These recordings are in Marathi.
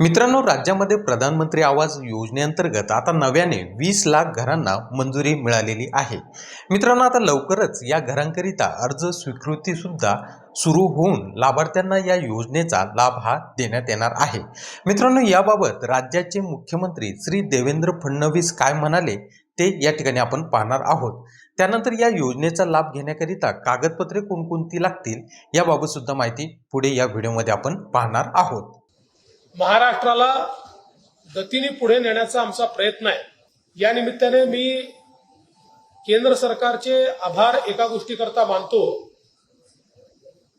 मित्रांनो राज्यामध्ये प्रधानमंत्री आवास योजनेअंतर्गत आता नव्याने वीस लाख घरांना मंजुरी मिळालेली आहे. मित्रांनो आता लवकरच या घरांकरिता अर्ज स्वीकृतीसुद्धा सुरू होऊन लाभार्थ्यांना या योजनेचा लाभ हा देण्यात येणार आहे. मित्रांनो याबाबत राज्याचे मुख्यमंत्री श्री देवेंद्र फडणवीस काय म्हणाले ते या ठिकाणी आपण पाहणार आहोत. त्यानंतर या योजनेचा लाभ घेण्याकरिता कागदपत्रे कोणकोणती लागतील याबाबत सुद्धा माहिती पुढे या व्हिडिओमध्ये आपण पाहणार आहोत. महाराष्ट्राला गतीने पुढे नेण्याचा आमचा प्रयत्न आहे. या निमित्ताने मी केंद्र सरकारचे आभार एका गोष्टीकरता मानतो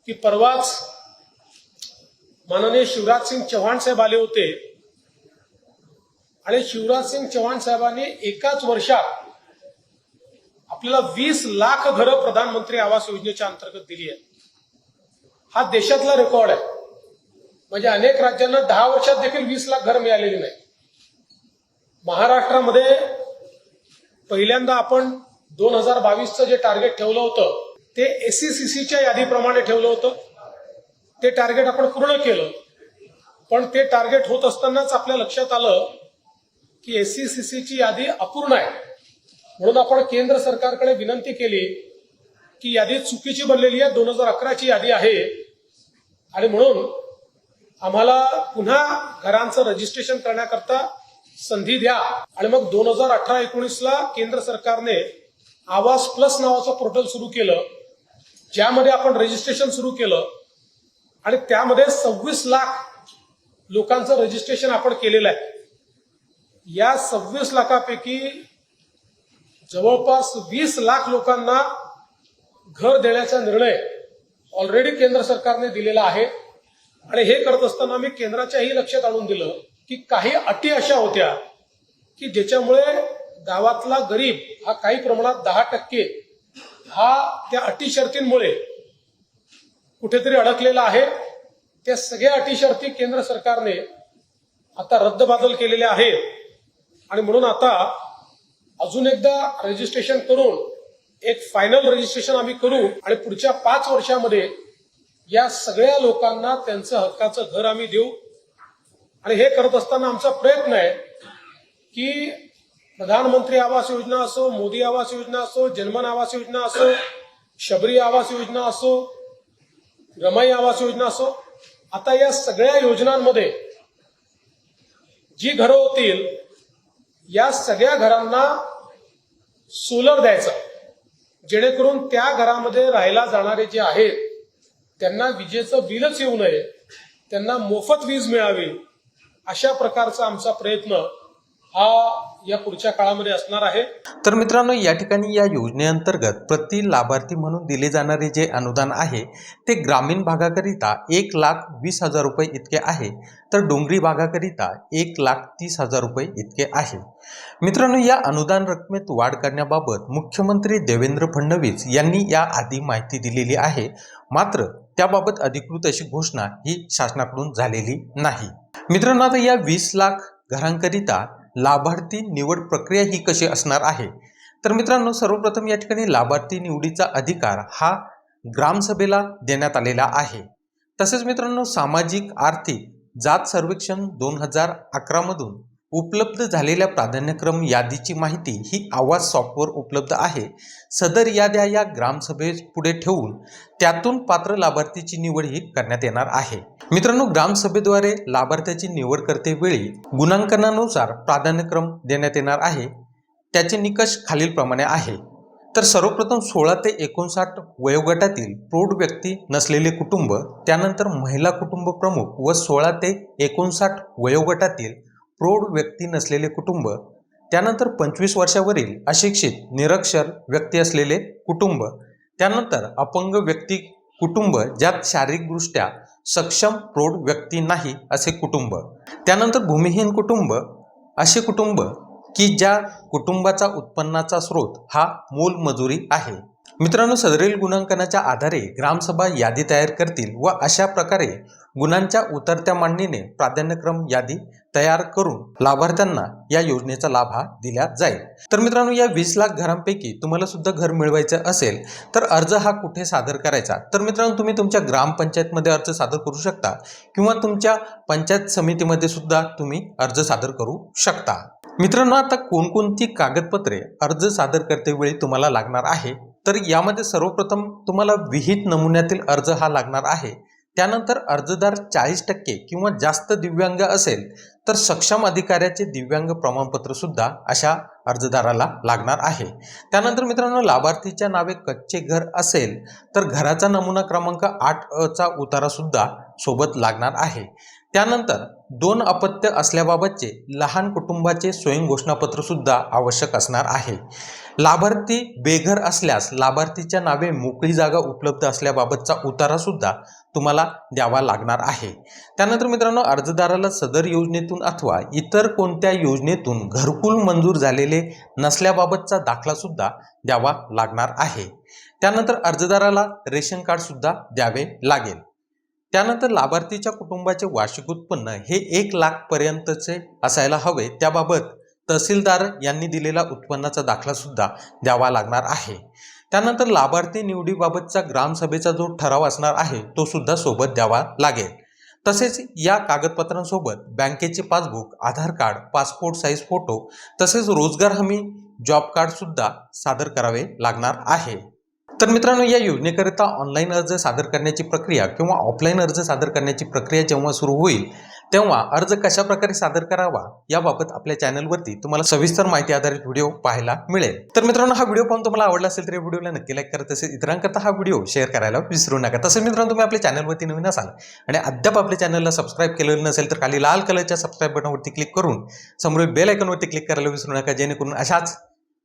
की परवाच माननीय शिवराज सिंग चव्हाण साहेब आले होते. आणि शिवराज सिंग चव्हाण साहेबांनी एकाच वर्षात आपल्याला वीस लाख घरं प्रधानमंत्री आवास योजनेच्या अंतर्गत दिली आहेत. हा देशातला रेकॉर्ड आहे. म्हणजे अनेक राज्यांना दहा वर्षात देखील वीस लाख घर मिळालेली नाही. महाराष्ट्रामध्ये पहिल्यांदा आपण दोन हजार बावीसचं जे टार्गेट ठेवलं होतं ते एससीसीसीच्या यादीप्रमाणे ठेवलं होतं. ते टार्गेट आपण पूर्ण केलं. पण ते टार्गेट होत असतानाच आपल्या लक्षात आलं की एससीसीसीची यादी अपूर्ण आहे. म्हणून आपण केंद्र सरकारकडे विनंती केली की यादी चुकीची बनलेली आहे दोन हजार अकराची यादी आहे. आणि म्हणून आम्हाला पुन्हा घरांचं रजिस्ट्रेशन करण्याकरता संधी द्या. आणि मग दोन हजार अठरा एकोणीसला केंद्र सरकारने आवास प्लस नावाचं पोर्टल सुरू केलं ज्यामध्ये आपण रजिस्ट्रेशन सुरू केलं आणि त्यामध्ये सव्वीस लाख लोकांचं रजिस्ट्रेशन आपण केलेलं आहे. या सव्वीस लाखापैकी जवळपास वीस लाख लोकांना घर देण्याचा निर्णय ऑलरेडी केंद्र सरकारने दिलेला आहे. आणि हे करत असताना मी केंद्राच्याही लक्षात आणून दिलं की काही अटी अशा होत्या की ज्याच्यामुळे गावातला गरीब हा काही प्रमाणात दहा टक्के हा त्या अटी शर्तींमुळे कुठेतरी अडकलेला आहे. त्या सगळ्या अटी शर्ती केंद्र सरकारने आता रद्दबादल केलेल्या आहेत. आणि म्हणून आता अजून एकदा रजिस्ट्रेशन करून एक फायनल रजिस्ट्रेशन आम्ही करू आणि पुढच्या पाच वर्षामध्ये या सगळ्या लोकांना त्यांचं हक्काचं घर आम्ही देऊ. आणि हे करत असताना आमचा प्रयत्न आहे की प्रधानमंत्री आवास योजना असो मोदी आवास योजना असो जनमन आवास योजना असो शबरी आवास योजना असो रमाई आवास योजना असो आता या सगळ्या योजनांमध्ये जी घरं होतील या सगळ्या घरांना सोलर द्यायचं जेणेकरून त्या घरामध्ये राहायला जाणारे जे आहेत त्यांना विजेचं बिलच येऊ नये त्यांना मोफत वीज मिळावी अशा प्रकारचा आमचा प्रयत्न हा या पुढच्या काळामध्ये असणार आहे. तर मित्रांनो या ठिकाणी या योजनेअंतर्गत प्रति लाभार्थी म्हणून दिले जाणारे जे अनुदान आहे ते ग्रामीण भागाकरिता एक लाख वीस हजार रुपये इतके आहे तर डोंगरी भागाकरिता एक लाख तीस हजार रुपये इतके आहे. मित्रांनो या अनुदान रकमेत वाढ करण्याबाबत मुख्यमंत्री देवेंद्र फडणवीस यांनी या आधी माहिती दिलेली आहे मात्र त्याबाबत अधिकृत अशी घोषणा ही शासनाकडून झालेली नाही. मित्रांनो आता या वीस लाख घरांकरिता लाभार्थी निवड प्रक्रिया ही कशी असणार आहे? तर मित्रांनो सर्वप्रथम या ठिकाणी लाभार्थी निवडीचा अधिकार हा ग्रामसभेला देण्यात आलेला आहे. तसेच मित्रांनो सामाजिक आर्थिक जात सर्वेक्षण दोन हजार अकरामधून उपलब्ध झालेल्या प्राधान्यक्रम यादीची माहिती ही आवाज सॉफ्टवेअर उपलब्ध आहे. सदर याद्या या ग्रामसभे पुढे ठेवून त्यातून पात्र लाभार्थीची निवड ही करण्यात येणार आहे. मित्रांनो ग्रामसभेद्वारे लाभार्थ्याची निवड करते वेळी गुणांकनानुसार प्राधान्यक्रम देण्यात येणार आहे. त्याचे निकष खालीलप्रमाणे आहे. तर सर्वप्रथम सोळा ते एकोणसाठ वयोगटातील प्रौढ व्यक्ती नसलेले कुटुंब त्यानंतर महिला कुटुंब प्रमुख व सोळा ते एकोणसाठ वयोगटातील प्रौढ व्यक्ती नसलेले कुटुंब त्यानंतर पंचवीस वर्षावरील अशिक्षित निरक्षर व्यक्ती असलेले कुटुंब त्यानंतर अपंग व्यक्ती कुटुंब ज्यात शारीरिकदृष्ट्या सक्षम प्रौढ व्यक्ती नाही असे कुटुंब. त्यानंतर भूमिहीन कुटुंब असे कुटुंब की ज्या कुटुंबाचा उत्पन्नाचा स्रोत हा मोलमजुरी आहे. मित्रांनो सदरील गुणांकनाच्या आधारे ग्रामसभा यादी तयार करतील व अशा प्रकारे गुणांच्या उतरत्या मांडणीने प्राधान्यक्रम यादी तयार करून लाभार्थ्यांना या योजनेचा लाभ हा दिला जाईल. तर मित्रांनो या वीस लाख घरांपैकी तुम्हाला सुद्धा घर मिळवायचं असेल तर अर्ज हा कुठे सादर करायचा? तर मित्रांनो तुम्ही तुमच्या ग्रामपंचायतमध्ये अर्ज सादर करू शकता किंवा तुमच्या पंचायत समितीमध्ये सुद्धा तुम्ही अर्ज सादर करू शकता. मित्रांनो आता कोणकोणती कागदपत्रे अर्ज सादर करतेवेळी तुम्हाला लागणार आहे? तर यामध्ये सर्वप्रथम तुम्हाला विहित नमुन्यातील अर्ज हा लागणार आहे. त्यानंतर अर्जदार चाळीस टक्के किंवा जास्त दिव्यांग असेल तर सक्षम अधिकाऱ्याचे दिव्यांग प्रमाणपत्र सुद्धा अशा अर्जदाराला लागणार आहे. त्यानंतर मित्रांनो लाभार्थीच्या नावे कच्चे घर असेल तर घराचा नमुना क्रमांक आठ अ चा उतारा सुद्धा सोबत लागणार आहे. त्यानंतर दोन अपत्य असल्याबाबतचे लहान कुटुंबाचे स्वयंघोषणापत्र सुद्धा आवश्यक असणार आहे. लाभार्थी बेघर असल्यास लाभार्थीच्या नावे मोकळी जागा उपलब्ध असल्याबाबतचा उतारा सुद्धा तुम्हाला द्यावा लागणार आहे. त्यानंतर मित्रांनो अर्जदाराला सदर योजनेतून अथवा इतर कोणत्या योजनेतून घरकुल मंजूर झालेले नसल्याबाबतचा दाखला सुद्धा द्यावा लागणार आहे. त्यानंतर अर्जदाराला रेशन कार्ड सुद्धा द्यावे लागेल. त्यानंतर लाभार्थीच्या कुटुंबाचे वार्षिक उत्पन्न हे एक लाख पर्यंतचे असायला हवे. त्याबाबत तहसीलदार यांनी दिलेला उत्पन्नाचा दाखला सुद्धा द्यावा लागणार आहे. त्यानंतर लाभार्थी निवडीबाबतचा ग्रामसभेचा जो ठराव असणार आहे तो सुद्धा सोबत द्यावा लागेल. तसेच या कागदपत्रांसोबत बँकेचे passbook Aadhaar card passport size photo तसेच रोजगार हमी जॉब कार्ड सुद्धा सादर करावे लागणार आहे. तर मित्रांनो या योजनेकरिता ऑनलाईन अर्ज सादर करण्याची प्रक्रिया किंवा ऑफलाईन अर्ज सादर करण्याची प्रक्रिया जेव्हा सुरू होईल तेव्हा अर्ज कशा प्रकारे सादर करावा याबाबत आपल्या चॅनलवरती तुम्हाला सविस्तर माहिती आधारित व्हिडिओ पाहायला मिळेल. तर मित्रांनो हा व्हिडिओ पाहून तुम्हाला आवडला असेल तर या व्हिडिओला नक्की लाईक करा. तसेच इतरांकरता हा व्हिडिओ शेअर करायला विसरू नका. तसेच मित्रांनो तुम्ही आपल्या चॅनलवरती नवीन असाल आणि अद्याप आपल्या चॅनलला सबस्क्राईब केलेलं नसेल तर खाली लाल कलरच्या सबस्क्राईब बटनवरती क्लिक करून समोरील बेल आयकॉनवरती क्लिक करायला विसरू नका जेणेकरून अशाच